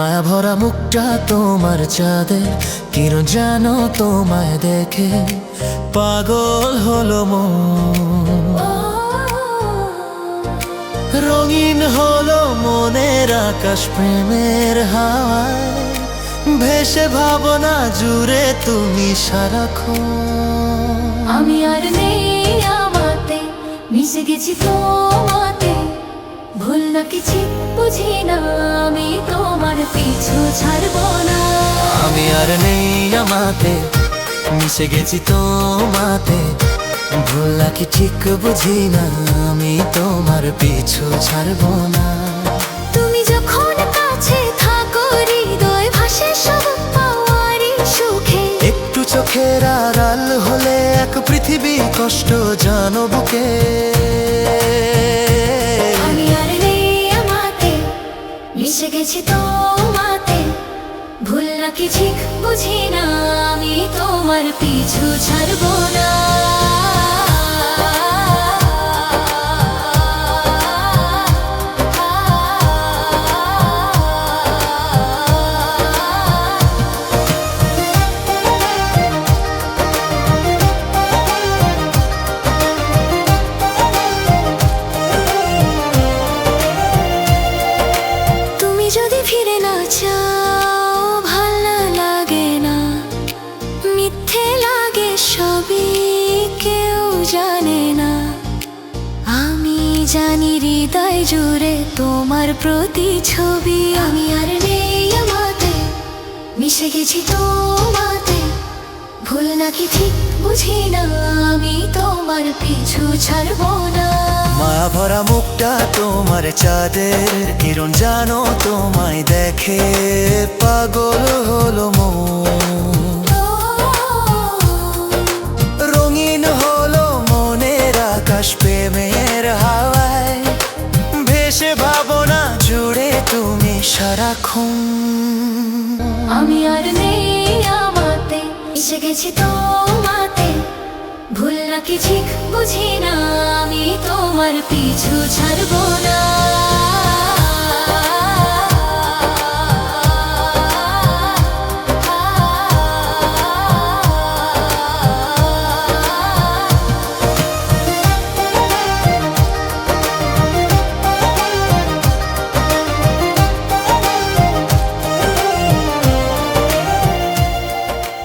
মায়া ভরা মুখটা তোমার চাঁদে কিরণ জানো তোমায় দেখে? পাগল হলো রঙিন হলো মনের আকাশ প্রেমের হাওয়ায়, ভেসে ভাবনা জুড়ে তুমি সারাক্ষণ। আমি আর নেই আমাতে, মিশে গেছি তোমাতে ভুল না কিছু বুঝি না আমি তোমার পিছু ছাড়বো না। আমি আর নেই আমাতে মিশে গেছি তোমাতে। ভুল কি ঠিক বুঝি না আমি তোমার পিছু ছাড়বো না। তুমি যখন কাছে থাকো হৃদয় ভাসে সব পাওয়ারই সুখে। একটু চোখের আড়াল হলে এক পৃথিবী কষ্ট জানো বুকে। মিশে গেছি তোমাতে। ভুল না কি ঠিক বুঝি না আমি তোমার পিছু ছাড়বো না। চাও ভালো লাগে না। মিথ্যে লাগে সবই, কেউ জানে না। আমি জানি হৃদয় জুড়ে তোমার প্রতি ছবি। আমি আর নেই আমাতে, মিশে গেছি তোমাতে। ভুল নাকি ঠিক বুঝি না, আমি তোমার পিছু ছাড়বো না। মায়া ভরা মুখটা তোমার চাঁদের কিরণ জানো তোমায় দেখে। পাগল হলো রঙিন হলো মনের আকাশ প্রেমের হাওয়ায়। ভেসে ভাবনা জুড়ে তুমি সারাক্ষণ। আমি আর নেই আমাতে, এসে গেছি তোমাতে। ভুল নাকি ঠিক বুঝি না আমি তোমার পিছু ছাড়বো না।